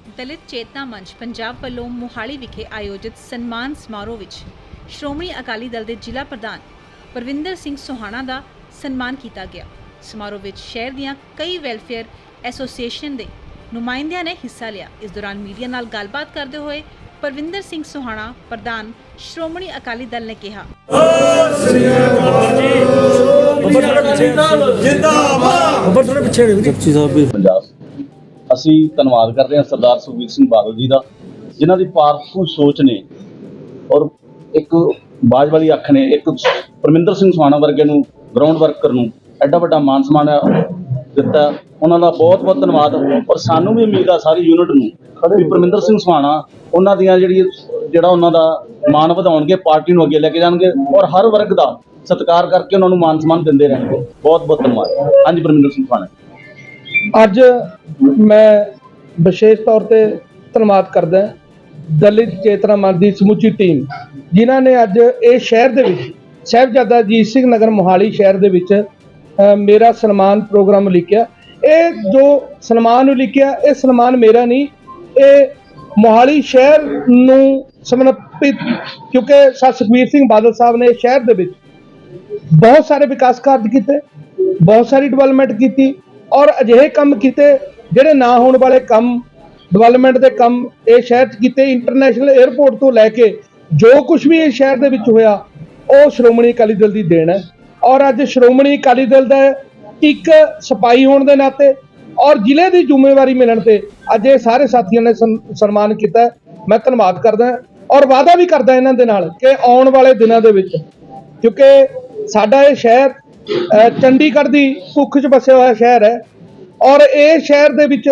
ਦਲਿਤ ਚੇਤਨਾ ਮੰਚ ਪੰਜਾਬ ਵੱਲੋਂ ਮੋਹਾਲੀ ਵਿਖੇ ਆਯੋਜਿਤ ਸਨਮਾਨ ਸਮਾਰੋਹ ਵਿੱਚ ਸ਼੍ਰੋਮਣੀ ਅਕਾਲੀ ਦਲ ਦੇ ਜ਼ਿਲ੍ਹਾ ਪ੍ਰਧਾਨ ਪਰਵਿੰਦਰ ਸਿੰਘ ਸੋਹਾਣਾ ਦਾ ਸਨਮਾਨ ਕੀਤਾ ਗਿਆ। ਸਮਾਰੋਹ ਵਿੱਚ ਸ਼ਹਿਰ ਦੀਆਂ ਕਈ ਵੈਲਫੇਅਰ ਐਸੋਸੀਏਸ਼ਨ ਦੇ ਨੁਮਾਇੰਦਿਆਂ ਨੇ ਹਿੱਸਾ ਲਿਆ। ਇਸ ਦੌਰਾਨ ਮੀਡੀਆ ਨਾਲ ਗੱਲਬਾਤ ਕਰਦੇ ਹੋਏ ਪਰਵਿੰਦਰ ਸਿੰਘ ਸੋਹਾਣਾ ਪ੍ਰਧਾਨ ਸ਼੍ਰੋਮਣੀ ਅਕਾਲੀ ਦਲ ਨੇ ਕਿਹਾ ਉੱਪਰ ਥੋੜਾ ਪਿੱਛੇ ਹੋ ਜੀ ਸਾਹਿਬ ਵੀ ਪੰਜਾਬ ਅਸੀਂ ਧੰਨਵਾਦ ਕਰਦੇ ਹਾਂ ਸਰਦਾਰ ਸੁਖਬੀਰ ਸਿੰਘ ਬਾਦਲ ਜੀ ਦਾ ਜਿਨ੍ਹਾਂ ਦੀ ਪਾਰਖੂ ਸੋਚ ਨੇ ਔਰ ਇੱਕ ਬਾਜ ਵਾਲੀ ਅੱਖ ਨੇ ਇੱਕ ਪਰਮਿੰਦਰ ਸਿੰਘ ਸੁਹਾਣਾ ਵਰਗੇ ਨੂੰ ਗਰਾਊਂਡ ਵਰਕਰ ਨੂੰ ਐਡਾ ਵੱਡਾ ਮਾਨ ਸਨਮਾਨ ਦਿੱਤਾ। ਉਹਨਾਂ ਦਾ ਬਹੁਤ ਬਹੁਤ ਧੰਨਵਾਦ ਔਰ ਸਾਨੂੰ ਵੀ ਉਮੀਦ ਆ ਸਾਰੀ ਯੂਨਿਟ ਨੂੰ ਵੀ ਪਰਮਿੰਦਰ ਸਿੰਘ ਸੁਹਾਣਾ ਉਹਨਾਂ ਦੀਆਂ ਜਿਹੜੀ ਜਿਹੜਾ ਉਹਨਾਂ ਦਾ ਮਾਨ ਵਧਾਉਣਗੇ ਪਾਰਟੀ ਨੂੰ ਅੱਗੇ ਲੈ ਕੇ ਜਾਣਗੇ ਔਰ ਹਰ ਵਰਗ ਦਾ ਸਤਿਕਾਰ ਕਰਕੇ ਉਹਨਾਂ ਨੂੰ ਮਾਨ ਸਨਮਾਨ ਦਿੰਦੇ ਰਹਿਣਗੇ। ਬਹੁਤ ਬਹੁਤ ਧੰਨਵਾਦ। ਹਾਂਜੀ ਪਰਮਿੰਦਰ ਸਿੰਘ ਸੁਹਾਣਾ ਅੱਜ ਮੈਂ ਵਿਸ਼ੇਸ਼ ਤੌਰ ਤੇ ਧੰਨਵਾਦ ਕਰਦਾ ਦਲਿਤ ਚੇਤਨਾ ਮੰਚ ਦੀ ਸਮੁੱਚੀ ਟੀਮ, ਜਿਨ੍ਹਾਂ ਨੇ ਅੱਜ ਇਹ ਸ਼ਹਿਰ ਦੇ ਵਿੱਚ, ਸਾਹਿਬਜ਼ਾਦਾ ਅਜੀਤ ਸਿੰਘ ਨਗਰ ਮੋਹਾਲੀ ਸ਼ਹਿਰ ਦੇ ਵਿੱਚ ਮੇਰਾ ਸਨਮਾਨ ਪ੍ਰੋਗਰਾਮ ਲਿਖਿਆ। ਇਹ ਜੋ ਸਨਮਾਨ ਲਿਖਿਆ, ਇਹ ਸਨਮਾਨ ਮੇਰਾ ਨਹੀਂ, ਇਹ ਮੋਹਾਲੀ ਸ਼ਹਿਰ ਨੂੰ ਸਮਰਪਿਤ, ਕਿਉਂਕਿ ਸਰ ਸੁਖਬੀਰ ਸਿੰਘ ਬਾਦਲ ਸਾਹਿਬ ਨੇ ਸ਼ਹਿਰ ਦੇ ਵਿੱਚ ਬਹੁਤ ਸਾਰੇ ਵਿਕਾਸ ਕਾਰਜ ਕੀਤੇ, ਬਹੁਤ ਸਾਰੀ ਡਿਵੈਲਪਮੈਂਟ ਕੀਤੀ ਔਰ ਅਜਿਹੇ ਕੰਮ ਕੀਤੇ ਜਿਹੜੇ ਨਾ ਹੋਣ ਵਾਲੇ ਕੰਮ ਡਿਵੈਲਪਮੈਂਟ ਦੇ ਕੰਮ, ਇਹ ਸ਼ਹਿਰ 'ਚ ਕੀਤੇ ਇੰਟਰਨੈਸ਼ਨਲ 에ਅਰਪੋਰਟ ਤੋਂ ਲੈ ਕੇ ਜੋ ਕੁਝ ਵੀ ਇਸ ਸ਼ਹਿਰ ਦੇ ਵਿੱਚ ਹੋਇਆ, ਉਹ ਸ਼੍ਰੋਮਣੀ ਅਕਾਲੀ ਦਲ ਦੀ ਦੇਣ ਹੈ। ਔਰ ਅੱਜ ਸ਼੍ਰੋਮਣੀ ਅਕਾਲੀ ਦਲ ਦਾ ਇੱਕ ਸਿਪਾਹੀ ਹੋਣ ਦੇ ਨਾਤੇ ਔਰ ਜ਼ਿਲ੍ਹੇ ਦੀ ਜ਼ਿੰਮੇਵਾਰੀ ਮਿਲਣ ਤੇ ਅੱਜ ਇਹ ਸਾਰੇ ਸਾਥੀਆਂ ਨੇ ਸਨ- ਸਨਮਾਨ ਕੀਤਾ ਮੈਂ ਧੰਨਵਾਦ ਕਰਦਾ ਔਰ ਵਾਅਦਾ ਵੀ ਕਰਦਾ ਇਹਨਾਂ ਦੇ ਨਾਲ ਕਿ ਆਉਣ ਵਾਲੇ ਦਿਨਾਂ ਦੇ ਵਿੱਚ, ਕਿਉਂਕਿ ਸਾਡਾ ਇਹ ਸ਼ਹਿਰ ਚੰਡੀਗੜ੍ਹ ਦੀ ਭੁੱਖ 'ਚ ਵਸਿਆ ਹੋਇਆ ਸ਼ਹਿਰ ਹੈ ਔਰ ਇਹ ਸ਼ਹਿਰ ਦੇ ਵਿੱਚ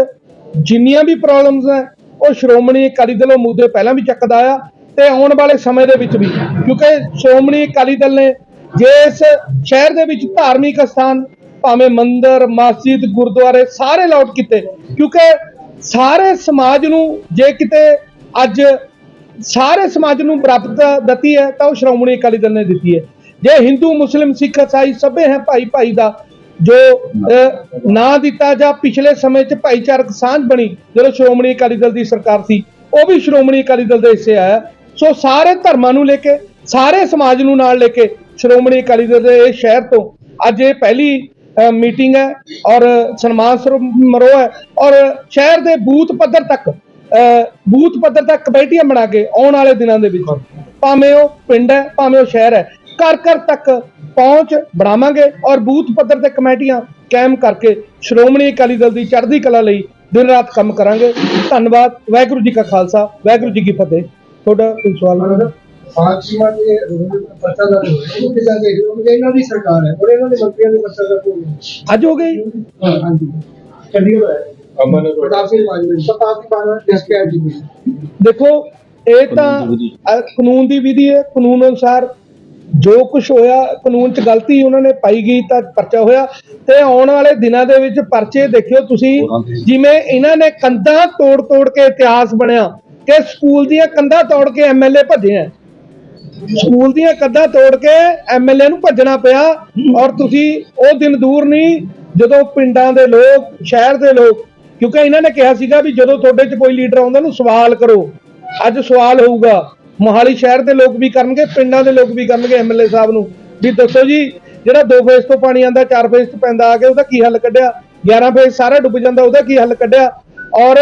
ਜਿੰਨੀਆਂ ਵੀ ਪ੍ਰੋਬਲਮਸ ਹੈ, ਉਹ ਸ਼੍ਰੋਮਣੀ ਅਕਾਲੀ ਦਲ ਉਹ ਮੁੱਦੇ ਪਹਿਲਾਂ ਵੀ ਚੱਕਦਾ ਆ ਤੇ ਆਉਣ ਵਾਲੇ ਸਮੇਂ ਦੇ ਵਿੱਚ ਵੀ, ਕਿਉਂਕਿ ਸ਼੍ਰੋਮਣੀ ਅਕਾਲੀ ਦਲ ਨੇ ਜੇ ਇਸ ਸ਼ਹਿਰ ਦੇ ਵਿੱਚ ਧਾਰਮਿਕ ਸਥਾਨ ਭਾਵੇਂ ਮੰਦਰ, ਮਸਜਿਦ, ਗੁਰਦੁਆਰੇ ਸਾਰੇ ਲੌਟ ਕੀਤੇ, ਕਿਉਂਕਿ ਸਾਰੇ ਸਮਾਜ ਨੂੰ ਜੇ ਕਿਤੇ ਅੱਜ ਸਾਰੇ ਸਮਾਜ ਨੂੰ ਪ੍ਰਾਪਤ ਦਿੱਤੀ ਹੈ, ਤਾਂ ਉਹ ਸ਼੍ਰੋਮਣੀ ਅਕਾਲੀ ਦਲ ਨੇ ਦਿੱਤੀ ਹੈ। ਜੇ ਹਿੰਦੂ ਮੁਸਲਿਮ ਸਿੱਖ ਈਸਾਈ ਸਭੇ ਹੈ ਭਾਈ ਭਾਈ ਦਾ ਜੋ ਅਹ, ਨਾਂ ਦਿੱਤਾ ਜਾਂ ਪਿਛਲੇ ਸਮੇਂ 'ਚ ਭਾਈਚਾਰਕ ਸਾਂਝ ਬਣੀ ਜਦੋਂ ਸ਼੍ਰੋਮਣੀ ਅਕਾਲੀ ਦਲ ਦੀ ਸਰਕਾਰ ਸੀ ਉਹ ਵੀ ਸ਼੍ਰੋਮਣੀ ਅਕਾਲੀ ਦਲ ਦੇ ਹਿੱਸੇ ਆਇਆ। ਸੋ ਸਾਰੇ ਧਰਮਾਂ ਨੂੰ ਲੈ ਕੇ ਸਾਰੇ ਸਮਾਜ ਨੂੰ ਨਾਲ ਲੈ ਕੇ ਸ਼੍ਰੋਮਣੀ ਅਕਾਲੀ ਦਲ ਦੇ ਇਹ ਸ਼ਹਿਰ ਤੋਂ ਅੱਜ ਇਹ ਪਹਿਲੀ ਮੀਟਿੰਗ ਹੈ ਔਰ ਸਨਮਾਨ ਸਮਾਰੋਹ ਹੈ ਔਰ ਸ਼ਹਿਰ ਦੇ ਬੂਥ ਪੱਧਰ ਤੱਕ ਅਹ, ਬੂਥ ਪੱਧਰ ਤੱਕ ਕਮੇਟੀਆਂ ਬਣਾ ਕੇ ਆਉਣ ਵਾਲੇ ਦਿਨਾਂ ਦੇ ਵਿੱਚ ਭਾਵੇਂ ਉਹ ਪਿੰਡ ਹੈ ਭਾਵੇਂ ਉਹ ਸ਼ਹਿਰ ਹੈ ਘਰ ਘਰ ਤੱਕ ਪਹੁੰਚ ਬਣਾਵਾਂਗੇ ਔਰ ਬੂਥ ਪੱਧਰ ਤੇ ਕਮੇਟੀਆਂ ਕਾਇਮ ਕਰਕੇ ਸ਼੍ਰੋਮਣੀ ਅਕਾਲੀ ਦਲ ਦੀ ਚੜ੍ਹਦੀ ਕਲਾ ਲਈ ਦਿਨ ਰਾਤ ਕੰਮ ਕਰਾਂਗੇ। ਧੰਨਵਾਦ। ਵਾਹਿਗੁਰੂ ਜੀ ਕਾ ਖਾਲਸਾ। ਵਾਹਿਗੁਰੂ ਜੀ ਕੀ ਫਤਿਹ। ਤੁਹਾਡਾ ਕੋਈ ਸਵਾਲ? ਫਾਤਿਮਾ ਦੇ ਦਾ ਇਹਨਾਂ ਦੀ ਸਰਕਾਰ ਹੈ ਔਰ ਇਹਨਾਂ ਦੇ ਮੰਤਰੀਆਂ ਦੇ ਪਰਚਾ ਦਾ ਕੋਈ ਅੱਜ ਹੋ ਗਈ ਹਾਂਜੀ। ਚੰਡੀਗੜ੍ਹ ਹੈ ਅਮਨ ਪ੍ਰਤਾਪ ਸਿੰਘ ਬਾਜਵਾ ਪ੍ਰਤਾਪ ਸਿੰਘ ਬਾਜਵਾ ਡਿਸਕੈਟ ਜੀ। ਦੇਖੋ ਇਹ ਤਾਂ ਕਾਨੂੰਨ ਦੀ ਵਿਧੀ ਹੈ। ਕਾਨੂੰਨ ਅਨੁਸਾਰ ਜੋ ਕੁਝ ਹੋਇਆ ਕਾਨੂੰਨ 'ਚ ਗਲਤੀ ਉਹਨਾਂ ਨੇ ਪਾਈ ਗਈ ਤਾਂ ਪਰਚਾ ਹੋਇਆ। ਤੇ ਆਉਣ ਵਾਲੇ ਦਿਨਾਂ ਦੇ ਵਿੱਚ ਪਰਚੇ ਦੇਖਿਓ ਤੁਸੀਂ ਜਿਵੇਂ ਇਹਨਾਂ ਨੇ ਕੰਧਾਂ ਤੋੜ ਤੋੜ ਕੇ ਇਤਿਹਾਸ ਬਣਿਆ ਕਿ ਸਕੂਲ ਦੀਆਂ ਕੰਧਾਂ ਤੋੜ ਕੇ ਐਮਐਲਏ ਭੱਜੇ ਆ। ਸਕੂਲ ਦੀਆਂ ਕੰਧਾਂ ਤੋੜ ਕੇ ਐਮਐਲਏ ਨੂੰ ਭੱਜਣਾ ਪਿਆ ਔਰ ਤੁਸੀਂ ਉਹ ਦਿਨ ਦੂਰ ਨਹੀਂ ਜਦੋਂ ਪਿੰਡਾਂ ਦੇ ਲੋਕ ਸ਼ਹਿਰ ਦੇ ਲੋਕ ਕਿਉਂਕਿ ਇਹਨਾਂ ਨੇ ਕਿਹਾ ਸੀਗਾ ਵੀ ਜਦੋਂ ਤੁਹਾਡੇ 'ਚ ਕੋਈ ਲੀਡਰ ਆਉਂਦਾ ਨੂੰ ਸਵਾਲ ਕਰੋ। ਅੱਜ ਸਵਾਲ ਹੋਊਗਾ। ਮੋਹਾਲੀ ਸ਼ਹਿਰ ਦੇ ਲੋਕ ਵੀ ਕਰਨਗੇ, ਪਿੰਡਾਂ ਦੇ ਲੋਕ ਵੀ ਕਰਨਗੇ ਐਮਐਲਏ ਸਾਹਿਬ ਨੂੰ। ਵੀ ਦੱਸੋ ਜੀ, ਜਿਹੜਾ ਦੋ ਫੇਸ ਤੋਂ ਪਾਣੀ ਆਂਦਾ ਚਾਰ ਫੇਸ ਤੋਂ ਪੈਂਦਾ ਆ ਕੇ, ਉਹਦਾ ਕੀ ਹੱਲ ਕੱਢਿਆ? 11 ਫੇਸ ਸਾਰਾ ਡੁੱਬ ਜਾਂਦਾ, ਉਹਦਾ ਕੀ ਹੱਲ ਕੱਢਿਆ? ਔਰ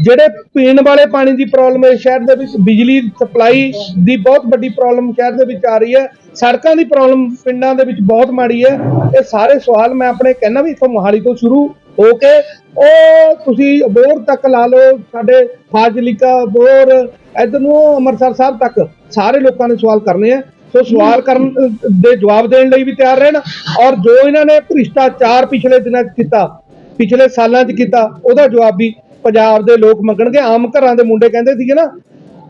ਜਿਹੜੇ ਪੀਣ ਵਾਲੇ ਪਾਣੀ ਦੀ ਪ੍ਰੋਬਲਮ ਹੈ, ਸ਼ਹਿਰ ਦੇ ਵਿੱਚ ਬਿਜਲੀ ਸਪਲਾਈ ਦੀ ਬਹੁਤ ਵੱਡੀ ਪ੍ਰੋਬਲਮ ਸ਼ਹਿਰ ਦੇ ਵਿੱਚ ਆ ਰਹੀ ਹੈ। ਸੜਕਾਂ ਦੀ ਪ੍ਰੋਬਲਮ ਪਿੰਡਾਂ ਦੇ ਵਿੱਚ ਬਹੁਤ ਮਾੜੀ ਹੈ। ਇਹ ਸਾਰੇ ਸਵਾਲ ਮੈਂ ਆਪਣੇ ਕਹਿਣਾ ਵੀ ਇੱਥੋਂ ਮੋਹਾਲੀ ਤੋਂ ਸ਼ੁਰੂ ਹੋ ਕੇ ਉਹ ਤੁਸੀਂ ਅਬੋਰ ਤੱਕ ਲਾ ਲਓ, ਸਾਡੇ ਫਾਜ਼ਿਲਿਕਾ ਅਬੋਰ ਇਧਰ ਨੂੰ ਅੰਮ੍ਰਿਤਸਰ ਸਾਹਿਬ ਤੱਕ, ਸਾਰੇ ਲੋਕਾਂ ਨੇ ਸਵਾਲ ਕਰਨੇ ਆ। ਸੋ ਸਵਾਲ ਕਰਨ ਦੇ ਜਵਾਬ ਦੇਣ ਲਈ ਵੀ ਤਿਆਰ ਰਹਿਣ ਔਰ ਜੋ ਇਹਨਾਂ ਨੇ ਭ੍ਰਿਸ਼ਟਾਚਾਰ ਪਿਛਲੇ ਦਿਨਾਂ 'ਚ ਕੀਤਾ, ਪਿਛਲੇ ਸਾਲਾਂ 'ਚ ਕੀਤਾ, ਉਹਦਾ ਜਵਾਬ ਵੀ ਪੰਜਾਬ ਦੇ ਲੋਕ ਮੰਗਣਗੇ। ਆਮ ਘਰਾਂ ਦੇ ਮੁੰਡੇ ਕਹਿੰਦੇ ਸੀਗੇ ਨਾ,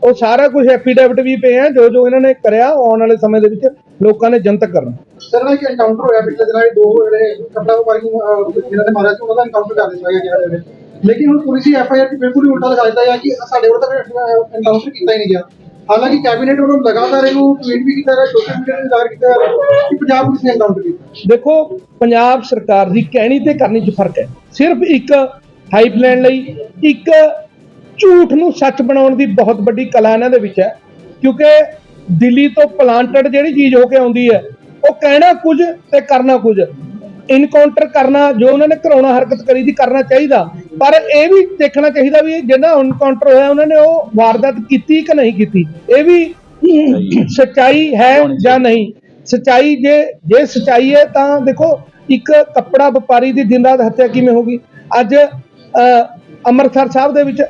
ਉਹ ਸਾਰਾ ਕੁਝ ਐਫੀਡੈਵਿਟ ਵੀ ਪਏ ਆ ਜੋ ਜੋ ਇਹਨਾਂ ਨੇ ਕਰਿਆ ਆਉਣ ਵਾਲੇ ਸਮੇਂ ਦੇ ਵਿੱਚ। ਲੋਕਾਂ ਨੇ ਜਨਤਕ ਕਰਨਾ। ਸਰ ਨਾਲ ਇੱਕ ਐਨਕਾਊਂਟਰ ਹੋਇਆ ਪਿਛਲੇ ਦਿਨਾਂ ਵਿੱਚ ਦੋ ਜਿਹੜੇ ਕਪੜਾ ਵਪਾਰੀ ਨੂੰ ਅਹ, ਜਿਹਨਾਂ ਨੇ ਮਾਰਿਆ ਸੀ ਉਹਨਾਂ ਦਾ ਐਨਕਾਊਂਟਰ ਕਰ ਦਿੱਤਾ ਗਿਆ ਗਿਆ ਜਾਵੇ ਲੇਕਿਨ ਹੁਣ ਪੁਲਿਸ ਹੀ ਐਫ ਆਈ ਆਰ ਬਿਲਕੁਲ ਹੀ ਉਲਟਾ ਲਗਾ ਦਿੱਤਾ ਹੈ ਕਿ ਸਾਡੇ ਵੱਲ ਤੱਕ ਐਨਕਾਊਂਟਰ ਕੀਤਾ ਹੀ ਨਹੀਂ ਗਿਆ। ਹਾਲਾਂਕਿ ਕੈਬਨਿਟ ਵੱਲੋਂ ਲਗਾਤਾਰ ਇਹਨੂੰ ਟਵੀਟ ਵੀ ਕੀਤਾ ਜਾ ਰਿਹਾ ਸੋਸ਼ਲ ਮੀਡੀਆ ਤੇ ਜ਼ਾਹਰ ਕੀਤਾ ਜਾ ਰਿਹਾ ਕਿ ਪੰਜਾਬ ਪੁਲਿਸ ਨੇ ਐਨਕਾਊਂਟਰ ਕੀਤਾ। ਦੇਖੋ ਪੰਜਾਬ ਸਰਕਾਰ ਦੀ ਕਹਿਣੀ ਤੇ ਕਰਨੀ 'ਚ ਫ਼ਰਕ ਹੈ। ਸਿਰਫ ਇੱਕ ਹਾਈਪ ਲੈਣ ਲਈ ਇੱਕ ਝੂਠ ਨੂੰ ਸੱਚ ਬਣਾਉਣ ਦੀ ਬਹੁਤ ਵੱਡੀ ਕਲਾ ਇਹਨਾਂ ਦੇ ਵਿੱਚ ਹੈ। ਕਿਉਂਕਿ ਦਿੱਲੀ ਤੋਂ ਪਲਾਂਟਡ ਜਿਹੜੀ ਚੀਜ਼ ਹੋ ਕੇ ਆਉਂਦੀ ਹੈ ਉਹ ਕਹਿਣਾ ਕੁਝ ਤੇ ਕਰਨਾ ਕੁਝ। ਇਨਕਾਊਂਟਰ ਕਰਨਾ ਜੋ ਉਹਨਾਂ ਨੇ ਕਰਾਉਣਾ ਹਰਕਤ ਕਰੀ ਦੀ ਕਰਨਾ ਚਾਹੀਦਾ। ਪਰ ਇਹ ਵੀ ਦੇਖਣਾ ਚਾਹੀਦਾ ਵੀ ਜਿਹੜਾ ਇਨਕਾਊਂਟਰ ਹੋਇਆ ਉਹਨਾਂ ਨੇ ਉਹ ਵਾਰਦਾਤ ਕੀਤੀ ਕਿ ਨਹੀਂ ਕੀਤੀ। ਇਹ ਵੀ ਸੱਚਾਈ ਹੈ ਜਾਂ ਨਹੀਂ? ਸੱਚਾਈ ਜੇ ਜੇ ਸੱਚਾਈ ਹੈ ਤਾਂ ਦੇਖੋ ਇੱਕ ਕੱਪੜਾ ਵਪਾਰੀ ਦੀ ਦਿਨ ਰਾਤ ਹੱਤਿਆ ਕਿਵੇਂ ਹੋ ਗਈ? ਅੱਜ ਅ, ਅੰਮ੍ਰਿਤਸਰ ਸਾਹਿਬ ਦੇ ਵਿੱਚ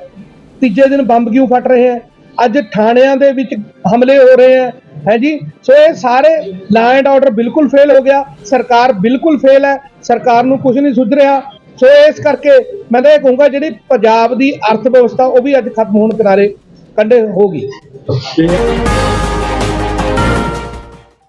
ਤੀਜੇ ਦਿਨ ਬੰਬ ਕਿਉਂ ਫਟ ਰਹੇ ਹੈ? ਅੱਜ ਥਾਣਿਆਂ ਦੇ ਵਿੱਚ ਹਮਲੇ ਹੋ ਰਹੇ ਹੈ ਹੈ ਜੀ? ਸੋ ਇਹ ਸਾਰੇ ਲਾ ਐਂਡ ਆਰਡਰ ਬਿਲਕੁਲ ਫੇਲ ਹੋ ਗਿਆ, ਸਰਕਾਰ ਬਿਲਕੁਲ ਫੇਲ ਹੈ, ਸਰਕਾਰ ਨੂੰ ਕੁਝ ਨਹੀਂ ਸੁਝ ਰਿਹਾ ਸੋ ਇਸ ਕਰਕੇ ਮੈਂ ਤਾਂ ਇਹ ਕਹੂੰਗਾ ਜਿਹੜੀ ਪੰਜਾਬ ਦੀ ਅਰਥ ਵਿਵਸਥਾ ਉਹ ਵੀ ਅੱਜ ਖਤਮ ਹੋਣ ਕਿਨਾਰੇ ਕੰਢੇ ਹੋ ਗਈ।